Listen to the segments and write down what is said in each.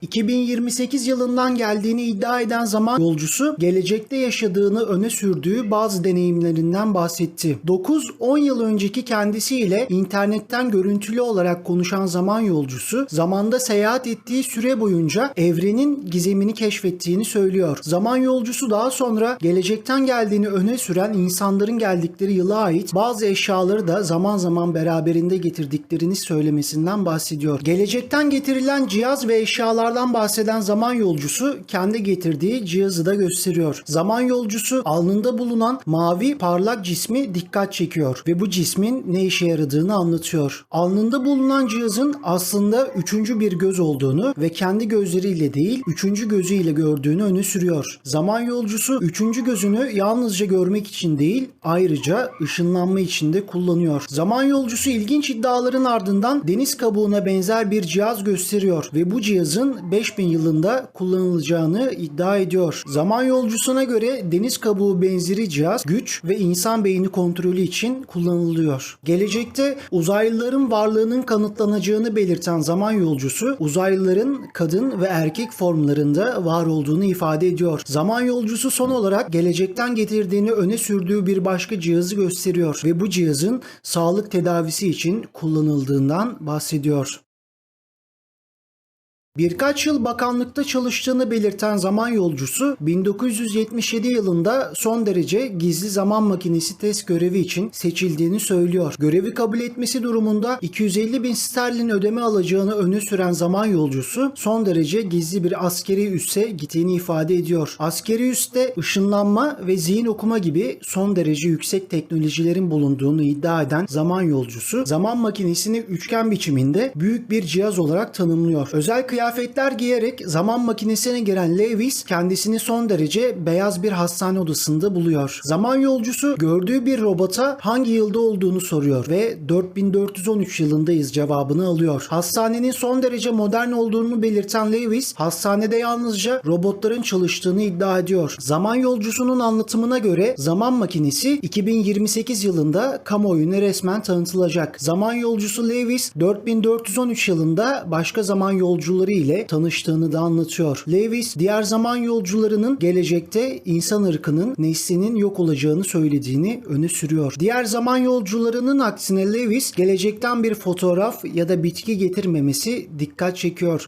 2028 yılından geldiğini iddia eden zaman yolcusu gelecekte yaşadığını öne sürdüğü bazı deneyimlerinden bahsetti. 9-10 yıl önceki kendisiyle internetten görüntülü olarak konuşan zaman yolcusu zamanda seyahat ettiği süre boyunca evrenin gizemini keşfettiğini söylüyor. Zaman yolcusu daha sonra gelecekten geldiğini öne süren insanların geldikleri yıla ait bazı eşyaları da zaman zaman beraberinde getirdiklerini söylemesinden bahsediyor. Gelecekten getirilen cihaz ve eşyalardan bahseden zaman yolcusu kendi getirdiği cihazı da gösteriyor. Zaman yolcusu alnında bulunan mavi parlak cismi dikkat çekiyor ve bu cismin ne işe yaradığını anlatıyor. Alnında bulunan cihazın aslında üçüncü bir göz olduğunu ve kendi gözleriyle değil üçüncü gözüyle gördüğünü öne sürüyor. Zaman yolcusu üçüncü gözünü yalnızca görmek için değil ayrıca ışınlanma için de kullanıyor. Zaman yolcusu ilginç iddiaların ardından deniz kabuğuna benzer bir cihaz gösteriyor ve bu cihazın 5000 yılında kullanılacağını iddia ediyor. Zaman yolcusuna göre deniz kabuğu benzeri cihaz güç ve insan beyni kontrolü için kullanılıyor. Gelecekte uzaylıların varlığının kanıtlanacağını belirten zaman yolcusu uzaylıların kadın ve erkek formlarında var olduğunu ifade ediyor. Zaman yolcusu son olarak gelecekten getirdiğini öne sürdüğü bir başka cihazı gösteriyor ve bu cihazın sağlık tedavisi için kullanıldığından bahsediyor. Birkaç yıl bakanlıkta çalıştığını belirten zaman yolcusu 1977 yılında son derece gizli zaman makinesi test görevi için seçildiğini söylüyor. Görevi kabul etmesi durumunda 250 bin sterlin ödeme alacağını öne süren zaman yolcusu son derece gizli bir askeri üsse gittiğini ifade ediyor. Askeri üste ışınlanma ve zihin okuma gibi son derece yüksek teknolojilerin bulunduğunu iddia eden zaman yolcusu zaman makinesini üçgen biçiminde büyük bir cihaz olarak tanımlıyor. Özel kıyafetler giyerek zaman makinesine giren Lewis kendisini son derece beyaz bir hastane odasında buluyor. Zaman yolcusu gördüğü bir robota hangi yılda olduğunu soruyor ve 4413 yılındayız cevabını alıyor. Hastanenin son derece modern olduğunu belirten Lewis hastanede yalnızca robotların çalıştığını iddia ediyor. Zaman yolcusunun anlatımına göre zaman makinesi 2028 yılında kamuoyuna resmen tanıtılacak. Zaman yolcusu Lewis 4413 yılında başka zaman yolcuları ile tanıştığını da anlatıyor. Lewis diğer zaman yolcularının gelecekte insan ırkının neslinin yok olacağını söylediğini öne sürüyor. Diğer zaman yolcularının aksine Lewis gelecekten bir fotoğraf ya da bitki getirmemesi dikkat çekiyor.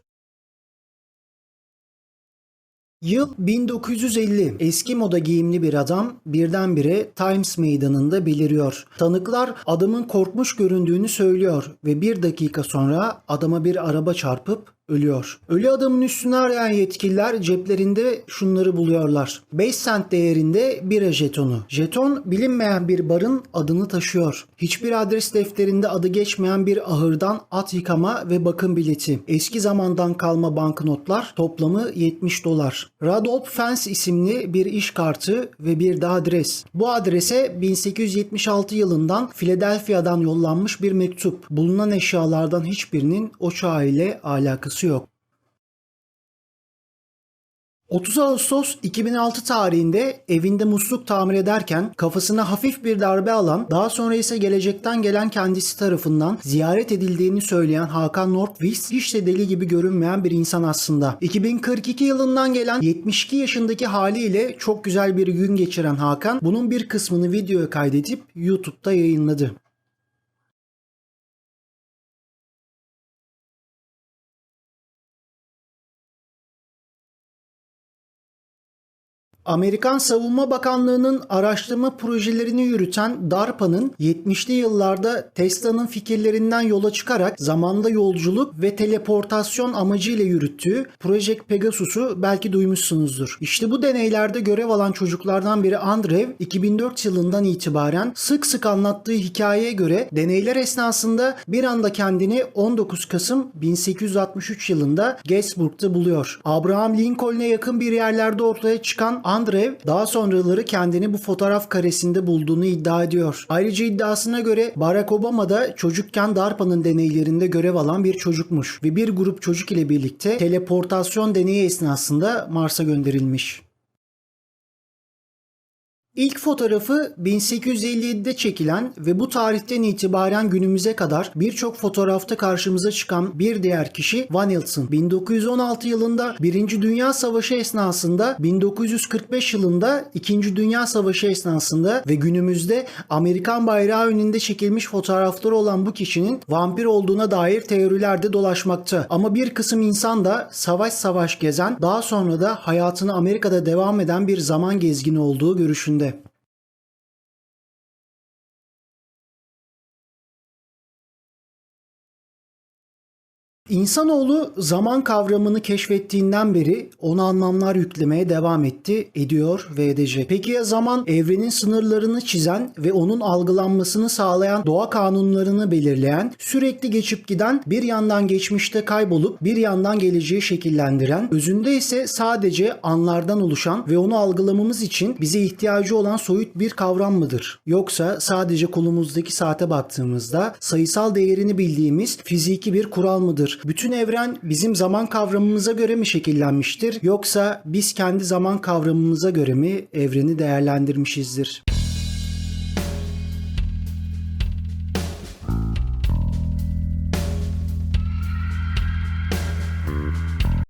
Yıl 1950. Eski moda giyimli bir adam birdenbire Times meydanında beliriyor. Tanıklar adamın korkmuş göründüğünü söylüyor ve bir dakika sonra adama bir araba çarpıp ölüyor. Ölü adamın üstüne arayan yetkililer ceplerinde şunları buluyorlar. 5 sent değerinde bira jetonu. Jeton bilinmeyen bir barın adını taşıyor. Hiçbir adres defterinde adı geçmeyen bir ahırdan at yıkama ve bakım bileti. Eski zamandan kalma banknotlar toplamı 70 dolar. Radolf Fence isimli bir iş kartı ve bir de adres. Bu adrese 1876 yılından Philadelphia'dan yollanmış bir mektup. Bulunan eşyalardan hiçbirinin o çağ ile alakası yok. 30 Ağustos 2006 tarihinde evinde musluk tamir ederken kafasına hafif bir darbe alan, daha sonra ise gelecekten gelen kendisi tarafından ziyaret edildiğini söyleyen Hakan Nordqvist hiç de deli gibi görünmeyen bir insan aslında. 2042 yılından gelen 72 yaşındaki haliyle çok güzel bir gün geçiren Hakan bunun bir kısmını videoya kaydedip YouTube'da yayınladı. Amerikan Savunma Bakanlığı'nın araştırma projelerini yürüten DARPA'nın 70'li yıllarda Tesla'nın fikirlerinden yola çıkarak zamanda yolculuk ve teleportasyon amacıyla yürüttüğü Project Pegasus'u belki duymuşsunuzdur. İşte bu deneylerde görev alan çocuklardan biri Andrev 2004 yılından itibaren sık sık anlattığı hikayeye göre deneyler esnasında bir anda kendini 19 Kasım 1863 yılında Gettysburg'da buluyor. Abraham Lincoln'e yakın bir yerlerde ortaya çıkan Andrev daha sonraları kendini bu fotoğraf karesinde bulduğunu iddia ediyor. Ayrıca iddiasına göre Barack Obama da çocukken DARPA'nın deneylerinde görev alan bir çocukmuş ve bir grup çocuk ile birlikte teleportasyon deneyi esnasında Mars'a gönderilmiş. İlk fotoğrafı 1857'de çekilen ve bu tarihten itibaren günümüze kadar birçok fotoğrafta karşımıza çıkan bir diğer kişi Van Helsing. 1916 yılında 1. Dünya Savaşı esnasında, 1945 yılında 2. Dünya Savaşı esnasında ve günümüzde Amerikan bayrağı önünde çekilmiş fotoğrafları olan bu kişinin vampir olduğuna dair teoriler de dolaşmakta. Ama bir kısım insan da savaş savaş gezen, daha sonra da hayatını Amerika'da devam eden bir zaman gezgini olduğu görüşünde. İnsanoğlu zaman kavramını keşfettiğinden beri ona anlamlar yüklemeye devam etti, ediyor ve edecek. Peki ya zaman evrenin sınırlarını çizen ve onun algılanmasını sağlayan doğa kanunlarını belirleyen, sürekli geçip giden, bir yandan geçmişte kaybolup bir yandan geleceği şekillendiren, özünde ise sadece anlardan oluşan ve onu algılamamız için bize ihtiyacı olan soyut bir kavram mıdır? Yoksa sadece kolumuzdaki saate baktığımızda sayısal değerini bildiğimiz fiziki bir kural mıdır? Bütün evren bizim zaman kavramımıza göre mi şekillenmiştir yoksa biz kendi zaman kavramımıza göre mi evreni değerlendirmişizdir?